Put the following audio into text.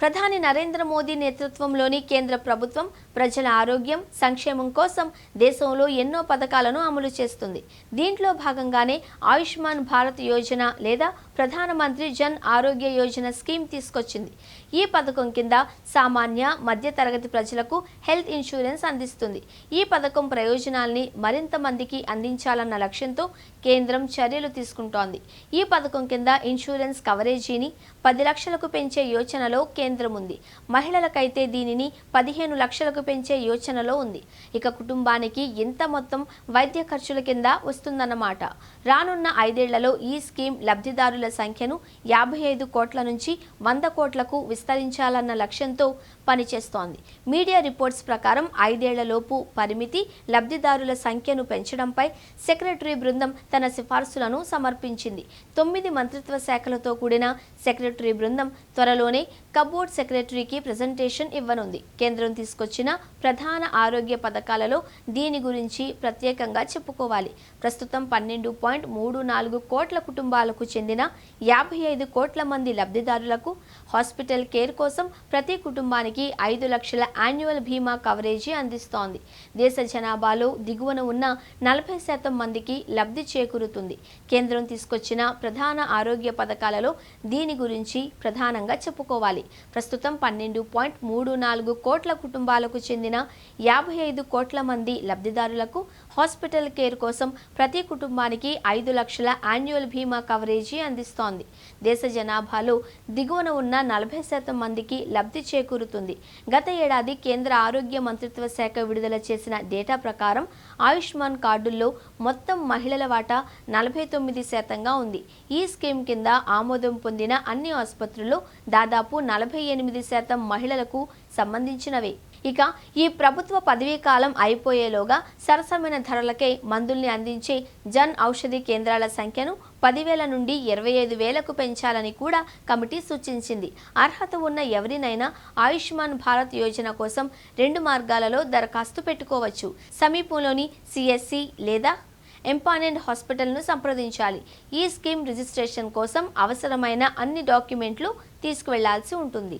ప్రధాని నరేంద్ర మోదీ నేతృత్వంలోని కేంద్ర ప్రభుత్వం ప్రజల ఆరోగ్యం సంక్షేమం కోసం దేశంలో ఎన్నో పథకాలను అమలు చేస్తుంది. దీంట్లో భాగంగానే ఆయుష్మాన్ భారత్ యోజన లేదా ప్రధానమంత్రి జన్ ఆరోగ్య యోజన స్కీమ్ తీసుకొచ్చింది. ఈ పథకం కింద సామాన్య మధ్యతరగతి ప్రజలకు హెల్త్ ఇన్సూరెన్స్ అందిస్తుంది. ఈ పథకం ప్రయోజనాల్ని మరింత మందికి అందించాలన్న లక్ష్యంతో కేంద్రం చర్యలు తీసుకుంటోంది. ఈ పథకం కింద ఇన్సూరెన్స్ కవరేజీని పది లక్షలకు పెంచే యోచనలో కేంద్రం ఉంది. మహిళలకైతే దీనిని పదిహేను లక్షలకు పెంచే యోచనలో ఉంది. ఇక కుటుంబానికి ఇంత మొత్తం వైద్య ఖర్చుల కింద వస్తుందన్నమాట. రానున్న ఐదేళ్ళలో ఈ స్కీమ్ లబ్ధిదారుల సంఖ్యను యాభై ఐదు కోట్ల నుంచి వంద కోట్లకు విస్తరించాలన్న లక్ష్యంతో పనిచేస్తోంది. మీడియా రిపోర్ట్స్ ప్రకారం ఐదేళ్ళలోపు పరిమితి లబ్ధిదారుల సంఖ్యను పెంచడంపై సెక్రటరీ బృందం తన సిఫార్సులను సమర్పించింది. తొమ్మిది మంత్రిత్వ శాఖలతో కూడిన సెక్రటరీ బృందం త్వరలోనే కబోర్డ్ సెక్రటరీకి ప్రజెంటేషన్ ఇవ్వనుంది. కేంద్రం తీసుకొచ్చిన ప్రధాన ఆరోగ్య పథకాలలో దీని గురించి ప్రత్యేకంగా చెప్పుకోవాలి. ప్రస్తుతం పన్నెండు పాయింట్ మూడు నాలుగు కోట్ల కుటుంబాలకు చెందిన యాభై ఐదు కోట్ల మంది లబ్ధిదారులకు హాస్పిటల్ కేర్ కోసం ప్రతి కుటుంబానికి ఐదు లక్షల యాన్యువల్ బీమా కవరేజీ అందిస్తోంది. దేశ జనాభాలో దిగువన ఉన్న నలభై శాతం మందికి లబ్ధి చేకూరుతుంది. కేంద్రం తీసుకొచ్చిన ప్రధాన ఆరోగ్య పథకాలలో దీని గురించి ప్రధానంగా చెప్పుకోవాలి. ప్రస్తుతం పన్నెండు పాయింట్ మూడు నాలుగు కోట్ల కుటుంబాలకు చెందిన యాభై ఐదు కోట్ల మంది లబ్ధిదారులకు హాస్పిటల్ కేర్ కోసం ప్రతి కుటుంబానికి ఐదు లక్షల యాన్యువల్ బీమా కవరేజీ అందిస్తోంది దేశ జనాభాలో దిగువన ఉన్న నలభై శాతం మందికి లబ్ధి చేకూరుతుంది. గత ఏడాది కేంద్ర ఆరోగ్య మంత్రిత్వ శాఖ విడుదల చేసిన డేటా ప్రకారం ఆయుష్మాన్ కార్డుల్లో మొత్తం మహిళల వాటా నలభై తొమ్మిది శాతంగా ఉంది. ఈ స్కీమ్ కింద ఆమోదం పొందిన అన్ని ఆసుపత్రుల్లో దాదాపు నలభై ఎనిమిది శాతం మహిళలకు సంబంధించినవే. ఇక ఈ ప్రభుత్వ పదవీ కాలం అయిపోయేలోగా సరసమైన ధరలకే మందుల్ని అందించే జన్ ఔషధి కేంద్రాల సంఖ్యను పదివేల నుండి ఇరవై ఐదు వేలకు పెంచాలని కూడా కమిటీ సూచించింది. అర్హత ఉన్న ఎవరినైనా ఆయుష్మాన్ భారత్ యోజన కోసం రెండు మార్గాలలో దరఖాస్తు పెట్టుకోవచ్చు. సమీపంలోని సిఎస్సి లేదా ఎంపానెంట్ హాస్పిటల్ను సంప్రదించాలి. ఈ స్కీమ్ రిజిస్ట్రేషన్ కోసం అవసరమైన అన్ని డాక్యుమెంట్లు తీసుకువెళ్ళాల్సి ఉంటుంది.